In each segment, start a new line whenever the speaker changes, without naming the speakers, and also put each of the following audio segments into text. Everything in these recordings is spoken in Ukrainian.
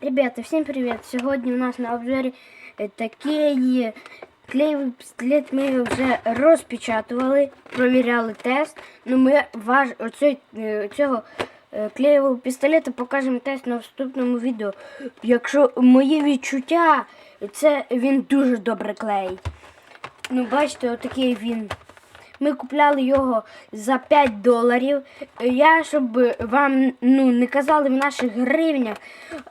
Ребята, всім привіт! Сьогодні у нас на обзорі е, такий клеєвий пістолет. Ми вже розпечатували, провіряли тест. Ну ми важ... оцей, е, цього е, клеєвого пістолета покажемо тест на вступному відео. Якщо мої відчуття, це він дуже добре клеїть. Ну, бачите, отакий він. Ми купляли його за 5 доларів. Я, щоб вам ну, не казали в наших гривнях,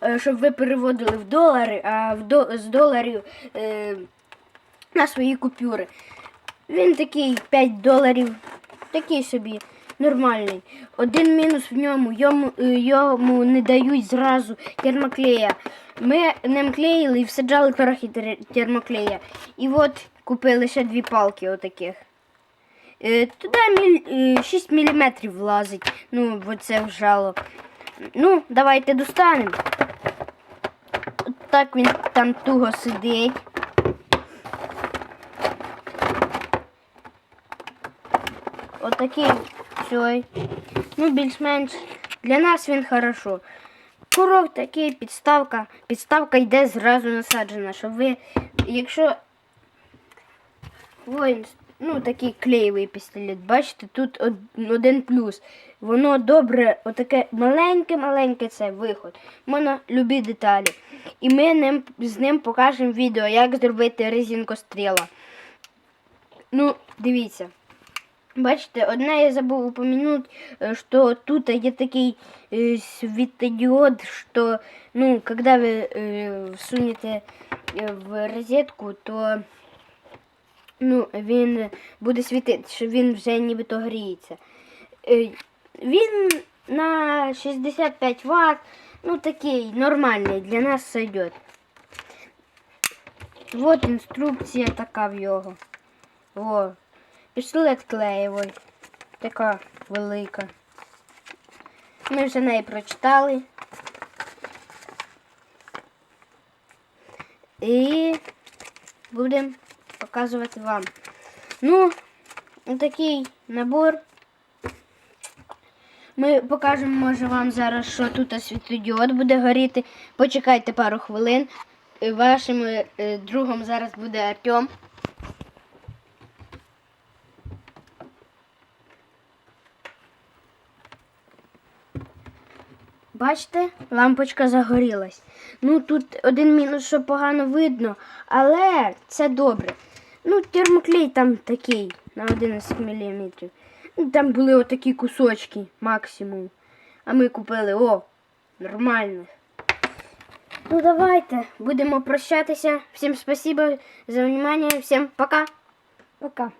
е, щоб ви переводили в долари, а в до, з доларів е, на свої купюри. Він такий 5 доларів, такий собі нормальний. Один мінус в ньому, йому, е, йому не дають зразу термоклея. Ми ним клеїли і всаджали трохи термоклея. І от купили ще дві палки отаких. Е, Туди е, 6 мм влазить. Ну, бо це вжало. Ну, давайте достанемо. Так він там туго сидить. Отакий цей. Ну, більш-менш для нас він хорошо. Курок такий, підставка. Підставка йде зразу насаджена, щоб ви, якщо Воїн, ну такий клеєвий пістолет. Бачите, тут один плюс. Воно добре, отаке маленьке-маленьке це виход. Можна любі деталі. І ми ним, з ним покажемо відео, як зробити резинкостріла. Ну, дивіться. Бачите, одне я забув упомянуть, е, що тут є такий е, світодіод, що ну, коли ви е, всунете е, в розетку, то ну, він буде світити, що він вже нібито гріється. Е, Він на 65 Вт, ну такий нормальний, для нас сойдет. Вот інструкція така в його. О, пістолет клеєвий. Така велика. Ми вже неї прочитали. І будемо показувати вам. Ну, такий набор. Ми покажемо, може, вам зараз, що тут світлодіод буде горіти. Почекайте пару хвилин. Е, Вашим е, другом зараз буде Артем. Бачите, лампочка загорілась. Ну тут один мінус, що погано видно, але це добре. Ну, термоклей там такий на 11 мм. Ну, там були отакі кусочки максимум. А ми купили о, нормально. Ну давайте, будемо прощатися. Всім спасибо за внимание. Всім пока.
Пока.